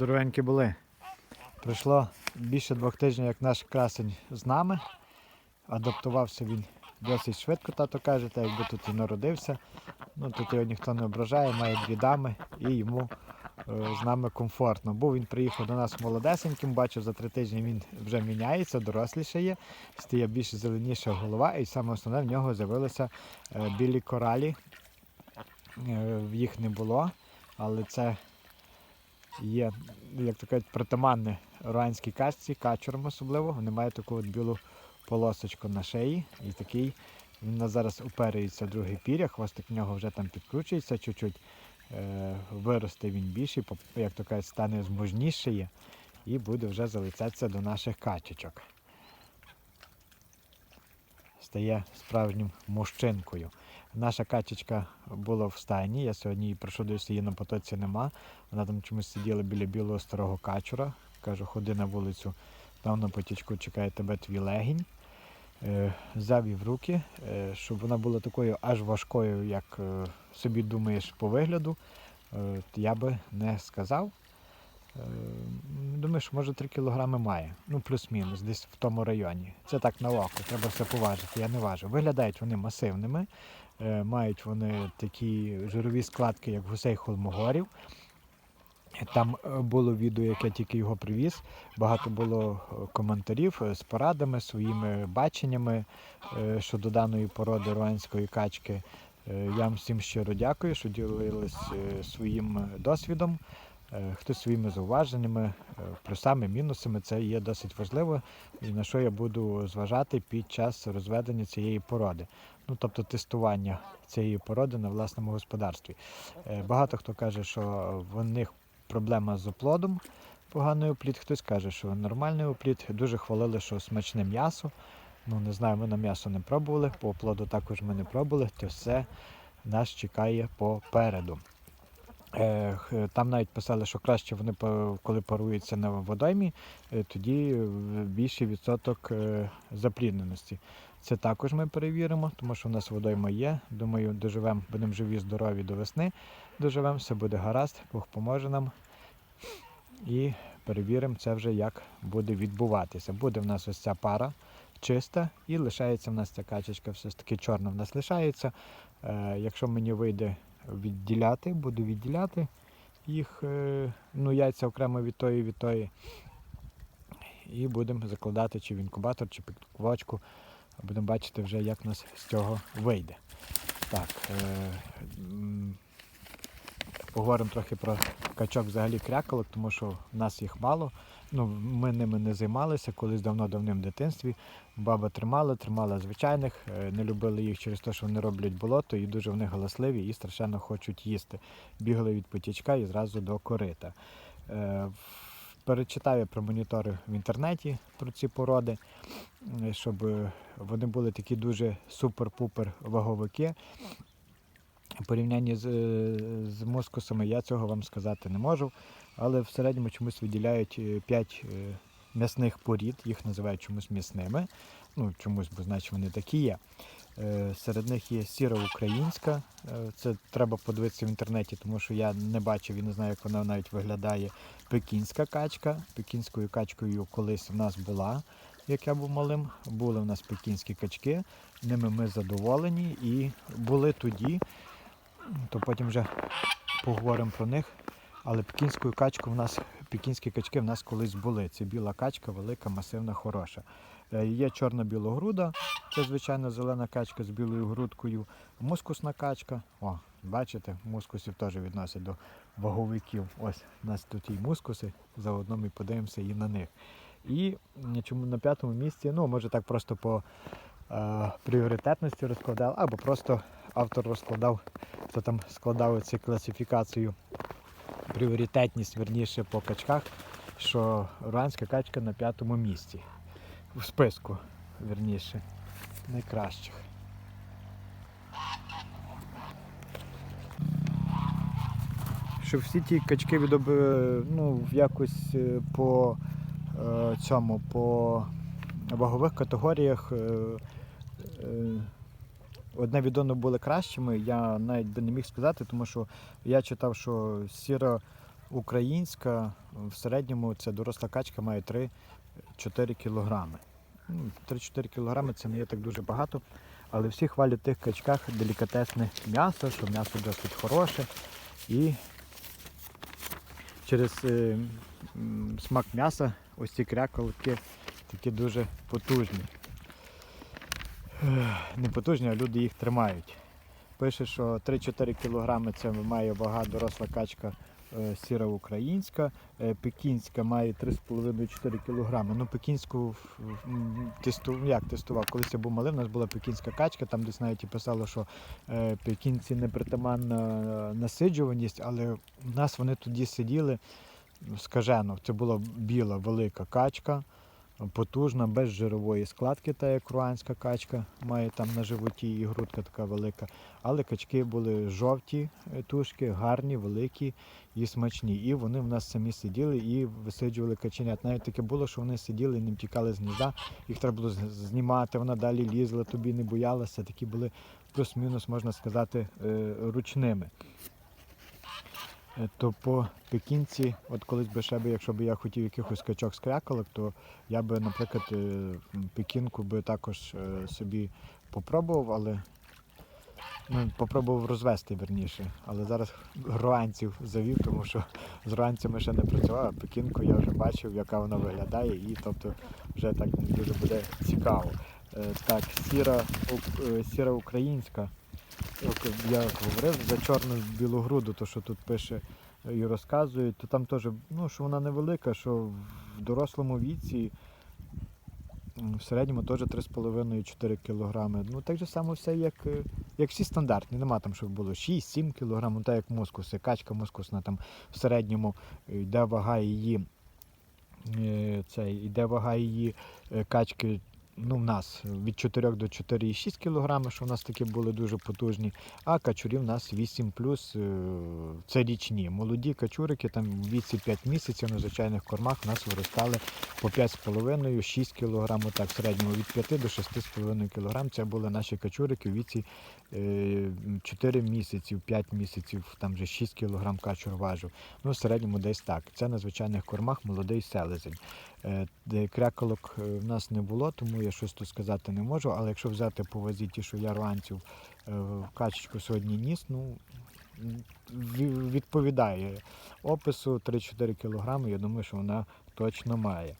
Здоровенькі були. Пройшло більше двох тижнів, як наш красень з нами. Адаптувався він досить швидко, тато каже, так якби тут і народився. Ну, тут його ніхто не ображає, має дві дами і йому е, з нами комфортно. Був він приїхав до нас молодесеньким, бачу, за три тижні він вже міняється, дорослішає, стає більш зеленіша голова, і саме основне в нього з'явилися е, білі коралі. Е, їх не було, але це є, як то кажуть, притаманне руанській качці, качурам особливо. Вони мають таку от білу полосочку на шиї. І такий він у зараз оперується другий пір'я, хвостик в нього вже там підкручується чуть-чуть. Е, виросте він більший, як то кажуть, стане зможніший і буде вже залицятися до наших качечок. Стає справжнім мужчинкою. Наша качечка була в стайні. Я сьогодні її прийшов десь її на потоці нема. Вона там чомусь сиділа біля білого старого качура. Кажу, ходи на вулицю, там на потічку чекає тебе твій легінь. Е, взяв її в руки, е, щоб вона була такою аж важкою, як е, собі думаєш по вигляду. Я би не сказав. Думаю, що може 3 кілограми має. Ну, плюс-мінус, десь в тому районі. Це так на око, треба все поважити, я не важу. Виглядають вони масивними, мають вони такі жирові складки, як гусей холмогорів. Там е, було відео, як я тільки його привіз. Багато було е, коментарів е, з порадами, своїми баченнями е, щодо даної породи руанської качки. Е, Я вам всім щиро дякую, що ділились е, своїм е, досвідом. Е, Хтось своїми зауваженнями, е, плюсами, мінусами, це є досить важливо, і на що я буду зважати під час розведення цієї породи. Ну, тобто тестування цієї породи на власному господарстві. Е, Багато хто каже, що в них проблема з оплодом, поганий оплід, хтось каже, що нормальний оплід. Дуже хвалили, що смачне м'ясо. Ну, не знаю, ми на м'ясо не пробували, по оплоду також ми не пробували, то все нас чекає попереду. Е, Там навіть писали, що краще вони, коли паруються на водоймі, е, тоді е, більший відсоток заплідненості. Це також ми перевіримо, тому що в нас водойма є. Думаю, доживемо, будемо живі, здорові до весни. Доживемо, все буде гаразд, Бог поможе нам. І перевіримо це вже, як буде відбуватися. Буде в нас ось ця пара чиста і лишається в нас ця качечка, все ж таки чорна в нас лишається. Якщо мені вийде відділяти, буду відділяти їх, е, ну, яйця окремо від тої, від тої. І будемо закладати чи в інкубатор, чи під квочку. Будемо бачити вже, як нас з цього вийде. Так, е, поговоримо трохи про качок взагалі крякалок, тому що в нас їх мало. Ну, ми ними не займалися колись давно-давним в дитинстві. Баба тримала, тримала звичайних, е, не любили їх через те, що вони роблять болото і дуже вони галасливі і страшенно хочуть їсти. Бігали від потічка і зразу до корита. Е, я про монітори в інтернеті про ці породи, е, щоб вони були такі дуже супер-пупер ваговики. В порівнянні з, е, з мускусами я цього вам сказати не можу, але в середньому чомусь виділяють 5 м'ясних порід, їх називають чомусь м'ясними. Ну, чомусь, бо значить вони такі є. Е, Серед них є сіра українська. Е, Це треба подивитися в інтернеті, тому що я не бачив і не знаю, як вона навіть виглядає. Пекінська качка. Пекінською качкою колись в нас була, як я був малим. Були в нас пекінські качки. Ними ми задоволені і були тоді, то потім вже поговоримо про них. Але пекінську качку в нас, пекінські качки в нас колись були. Це біла качка, велика, масивна, хороша. Е, Є чорна білогруда, це звичайно зелена качка з білою грудкою. Мускусна качка. О, бачите, мускусів теж відносять до ваговиків. Ось у нас тут і мускуси, заодно ми подивимося і на них. І чому на п'ятому місці, ну може так просто по е, пріоритетності розкладав, або просто автор розкладав, хто там складав цю класифікацію, пріоритетність, верніше по качках, що руанська качка на п'ятому місці. В списку, верніше, найкращих. Щоб всі ті качки відоб... ну, якось е, по е, цьому, по вагових категоріях е, е, одне від одного були кращими, я навіть би не міг сказати, тому що я читав, що сіро українська в середньому це доросла качка має 3-4 кілограми. Ну, 3-4 кілограми це не є так дуже багато, але всі хвалять в тих качках делікатесне м'ясо, що м'ясо досить хороше. І через е, смак м'яса ось ці кряколки такі дуже потужні. Не потужні, а люди їх тримають. Пише, що 3-4 кг це має вага доросла качка е, сіра українська, е, пекінська має 3,5-4 кг. Ну, пекінську тесту, як тестував, колись я був малим, у нас була пекінська качка, там десь навіть і писало, що е, пекінці не притаманна насиджуваність, але в нас вони тоді сиділи скажено. Це була біла велика качка, потужна, без жирової складки, та як руанська качка має там на животі і грудка така велика. Але качки були жовті е, тушки, гарні, великі і смачні. І вони в нас самі сиділи і висиджували каченят. Навіть таке було, що вони сиділи і не втікали з гнізда, їх треба було знімати, вона далі лізла, тобі не боялася. Такі були плюс-мінус, можна сказати, е, ручними. Е, То по пекінці, от колись би ще би, якщо б я хотів якихось качок з кряколок, то я би, наприклад, е, пекінку би також е, собі попробував, але ну, попробував розвести верніше. Але зараз руанців завів, тому що з руанцями ще не працював, а пекінку я вже бачив, яка вона виглядає, і тобто вже так мені дуже буде цікаво. Так, сіра, сіра українська. Я говорив за чорну білогруду, то що тут пише і розказують, то там теж, ну, що вона невелика, що в дорослому віці в середньому теж 3,5-4 кг. Ну так же само все, як, е, як всі стандартні. Нема там, щоб було 6-7 кг, ну так як мускуси. Качка мускусна там в середньому е, йде вага її. е, Це, йде вага її качки ну, в нас від 4 до 4,6 кг, що в нас такі були дуже потужні, а качурі в нас 8 плюс це річні. Молоді качурики там в віці 5 місяців на звичайних кормах в нас виростали по 5,5-6 кг, так в середньому від 5 до 6,5 кг. Це були наші качурики в віці е, 4 місяців, 5 місяців, там вже 6 кг качур важив. Ну, в середньому десь так. Це на звичайних кормах молодий селезень. Е, де Кряколок е, в нас не було, тому я щось тут сказати не можу. Але якщо взяти по вазі ті, що я руанців е, качечку сьогодні ніс, ну відповідає опису 3-4 кг, я думаю, що вона точно має.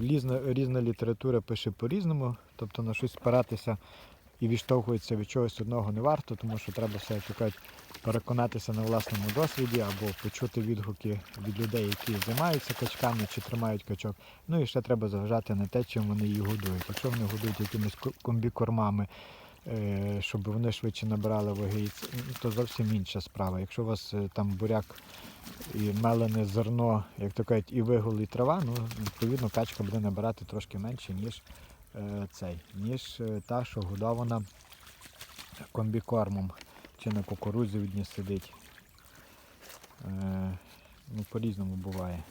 Різна, різна література пише по-різному, тобто на щось спиратися і відштовхується від чогось одного не варто, тому що треба все кажуть, переконатися на власному досвіді або почути відгуки від людей, які займаються качками чи тримають качок. Ну і ще треба зважати на те, чим вони її годують. Якщо вони годують якимись комбікормами, е, щоб вони швидше набирали ваги, то зовсім інша справа. Якщо у вас е, там буряк і мелене зерно, як то кажуть, і вигул, трава, ну відповідно качка буде набирати трошки менше, ніж е, цей, ніж та, що годована комбікормом чи на кукурудзі від ній сидить. Е, ну, по-різному буває.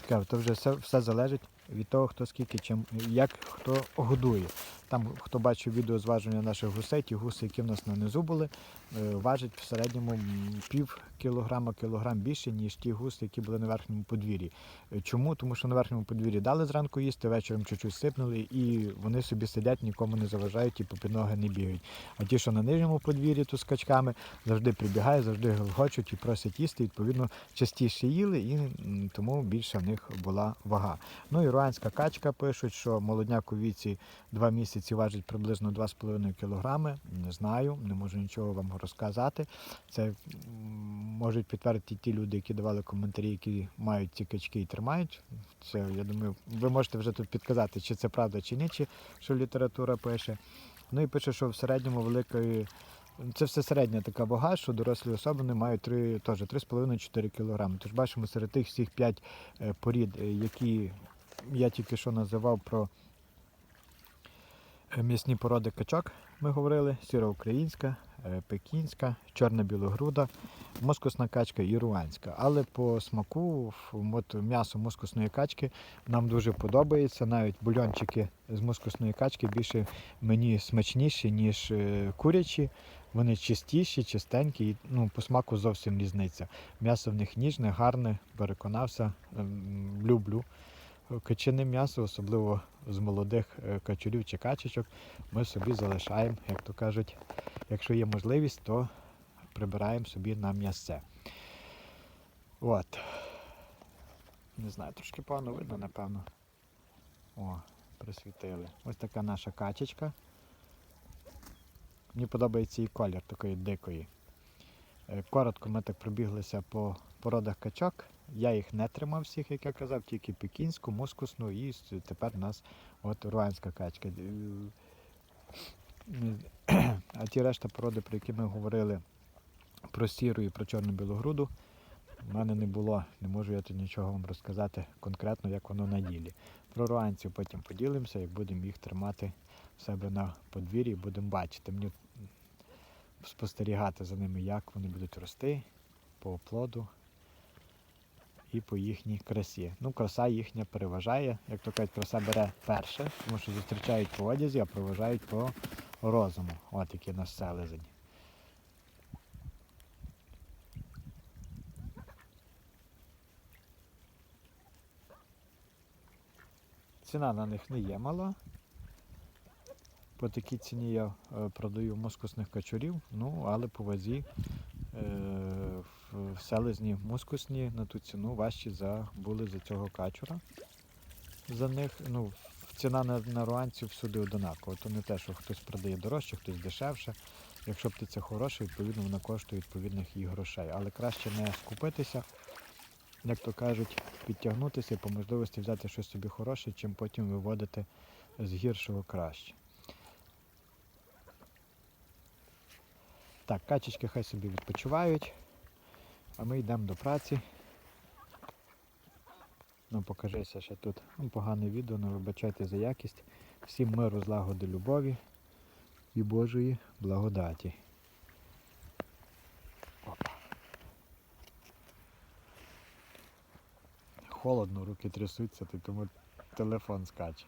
Таке, то вже все, все залежить від того, хто скільки чим, як хто годує. Там, хто бачив відео зважування наших гусей, ті гуси, які в нас на низу були, е, важать в середньому пів кілограма, кілограм більше, ніж ті гуси, які були на верхньому подвір'ї. Е, Чому? Тому що на верхньому подвір'ї дали зранку їсти, вечором чуть-чуть сипнули, і вони собі сидять, нікому не заважають і попід ноги не бігають. А ті, що на нижньому подвір'ї тут з качками, завжди прибігають, завжди гелгочуть і просять їсти. Відповідно, частіше їли, і тому більше в них була вага. Ну і руанська качка пишуть, що молодняк у віці 2 місяці важить приблизно 2,5 кг. Не знаю, не можу нічого вам розказати. Це можуть підтвердити ті люди, які давали коментарі, які мають ці качки і тримають. Це я думаю, ви можете вже тут підказати, чи це правда, чи ні, чи що література пише. Ну і пише, що в середньому великої. Це все середня така вага, що дорослі особини мають 3,5-4 кг. Тож бачимо серед тих всіх 5 порід, е, які я тільки що називав про е, м'ясні породи качок, ми говорили, сіра українська, е, пекінська, чорна білогруда, мускусна качка і руанська. Але по смаку от м'ясо мускусної качки нам дуже подобається. Навіть бульончики з мускусної качки більше мені смачніші, ніж е, курячі. Вони чистіші, чистенькі, і ну, по смаку зовсім різниця. М'ясо в них ніжне, гарне, переконався. Ем, Люблю качине м'ясо, особливо з молодих е, качурів чи качечок. Ми собі залишаємо, як то кажуть, якщо є можливість, то прибираємо собі на м'ясце. От. Не знаю, трошки погано видно, напевно. О, присвітили. Ось така наша качечка. Мені подобається її колір такої дикої. Е, Коротко ми так пробіглися по породах качок. Я їх не тримав всіх, як я казав, тільки пекінську, мускусну і тепер у нас от руанська качка. Е, А ті решта породи, про які ми говорили, про сіру і про чорну білогруду, в мене не було, не можу я тут нічого вам розказати конкретно, як воно на ділі. Про руанців потім поділимося, як будемо їх тримати в себе на подвір'ї, будемо бачити. Мені спостерігати за ними, як вони будуть рости по оплоду і по їхній красі. Ну, краса їхня переважає, як то кажуть, краса бере перше, тому що зустрічають по одязі, а проважають по розуму. От який наш селезень. Ціна на них не є мала. По такій ціні я е, продаю мускусних качурів, ну але по вазі е, селезні мускусні на ту ціну важчі за, були за цього качура. За них ну, ціна на, на руанців всюди одинакова. То не те, що хтось продає дорожче, хтось дешевше. Якщо птиця хороша, відповідно вона коштує відповідних її грошей. Але краще не скупитися, як то кажуть, підтягнутися і по можливості взяти щось собі хороше, чим потім виводити з гіршого краще. Так, качечки хай собі відпочивають, а ми йдемо до праці. Ну, покажися ще тут. Ну, погане відео, не вибачайте за якість. Всім миру, злагоди, любові і Божої благодаті. Опа. Холодно, руки трясуться, тому телефон скаче.